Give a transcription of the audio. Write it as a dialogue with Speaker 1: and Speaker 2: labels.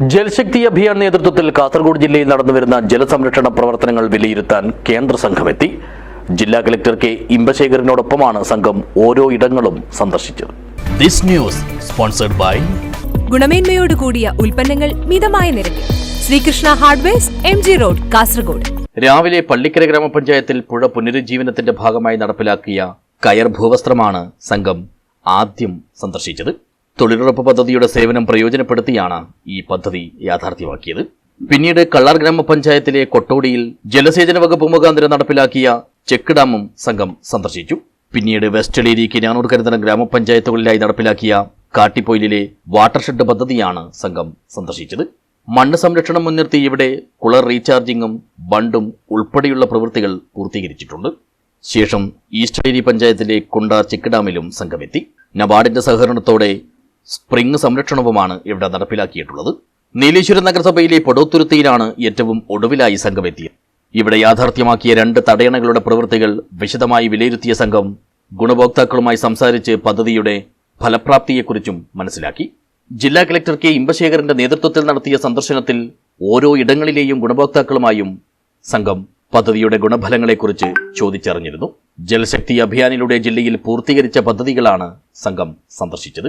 Speaker 1: ജൽശക്തി അഭിയാൻ നേതൃത്വത്തിൽ കാസർഗോഡ് ജില്ലയിൽ നടന്നുവരുന്ന ജലസംരക്ഷണ പ്രവർത്തനങ്ങൾ വിലയിരുത്താൻ കേന്ദ്ര സംഘമെത്തി. ജില്ലാ കലക്ടർ കെ ഇമ്പശേഖരനോടൊപ്പമാണ് സംഘം ഓരോ ഇടങ്ങളും സന്ദർശിച്ചത്.
Speaker 2: This news sponsored by
Speaker 3: ഗുണമേന്മയോട് കൂടിയ ഉൽപ്പന്നങ്ങൾ മിതമായ നിരക്കിൽ. Sreekrishna hardwares M G road Kasaragod.
Speaker 1: രാവിലെ പള്ളിക്കര ഗ്രാമപഞ്ചായത്തിൽ പുഴ പുനരുജ്ജീവനത്തിന്റെ ഭാഗമായി നടപ്പിലാക്കിയ കയർ ഭൂവസ്ത്രമാണ് സംഘം ആദ്യം സന്ദർശിച്ചത്. തൊഴിലുറപ്പ് പദ്ധതിയുടെ സേവനം പ്രയോജനപ്പെടുത്തിയാണ് ഈ പദ്ധതി യാഥാർത്ഥ്യമാക്കിയത്. പിന്നീട് കള്ളാർ ഗ്രാമപഞ്ചായത്തിലെ കൊട്ടോടിയിൽ ജലസേചന വകുപ്പ് മുഖാന്തരം നടപ്പിലാക്കിയ ചെക്ക് ഡാമും സംഘം സന്ദർശിച്ചു. പിന്നീട് വെസ്റ്റ് ഡേരി കിനാനൂർ കരുതന ഗ്രാമപഞ്ചായത്തുകളിലായി നടപ്പിലാക്കിയ കാട്ടിപ്പൊയിലിലെ വാട്ടർഷെഡ് പദ്ധതിയാണ് സംഘം സന്ദർശിച്ചത്. മണ്ണ് സംരക്ഷണം മുൻനിർത്തി ഇവിടെ കുളർ റീചാർജിങ്ങും ബണ്ടും ഉൾപ്പെടെയുള്ള പ്രവൃത്തികൾ പൂർത്തീകരിച്ചിട്ടുണ്ട്. ശേഷം ഈസ്റ്റ് ഡേരി പഞ്ചായത്തിലെ കുണ്ട ചെക്ക് ഡാമിലും സംഘമെത്തി. നബാർഡിന്റെ സഹകരണത്തോടെ സ്പ്രിംഗ് സംരക്ഷണവുമാണ് ഇവിടെ നടപ്പിലാക്കിയിട്ടുള്ളത്. നീലേശ്വരം നഗരസഭയിലെ പൊടോത്തുരുത്തിയിലാണ് ഏറ്റവും ഒടുവിലായി സംഘമെത്തിയത്. ഇവിടെ യാഥാർത്ഥ്യമാക്കിയ രണ്ട് തടയണകളുടെ പ്രവൃത്തികൾ വിശദമായി വിലയിരുത്തിയ സംഘം ഗുണഭോക്താക്കളുമായി സംസാരിച്ച് പദ്ധതിയുടെ ഫലപ്രാപ്തിയെക്കുറിച്ചും മനസ്സിലാക്കി. ജില്ലാ കളക്ടർ കെ ഇമ്പശേഖരന്റെ നേതൃത്വത്തിൽ നടത്തിയ സന്ദർശനത്തിൽ ഓരോ ഇടങ്ങളിലെയും ഗുണഭോക്താക്കളുമായും സംഘം പദ്ധതിയുടെ ഗുണഫലങ്ങളെക്കുറിച്ച് ചോദിച്ചറിഞ്ഞിരുന്നു. ജലശക്തി അഭിയാനിലൂടെ ജില്ലയിൽ പൂർത്തീകരിച്ച പദ്ധതികളാണ് സംഘം സന്ദർശിച്ചത്.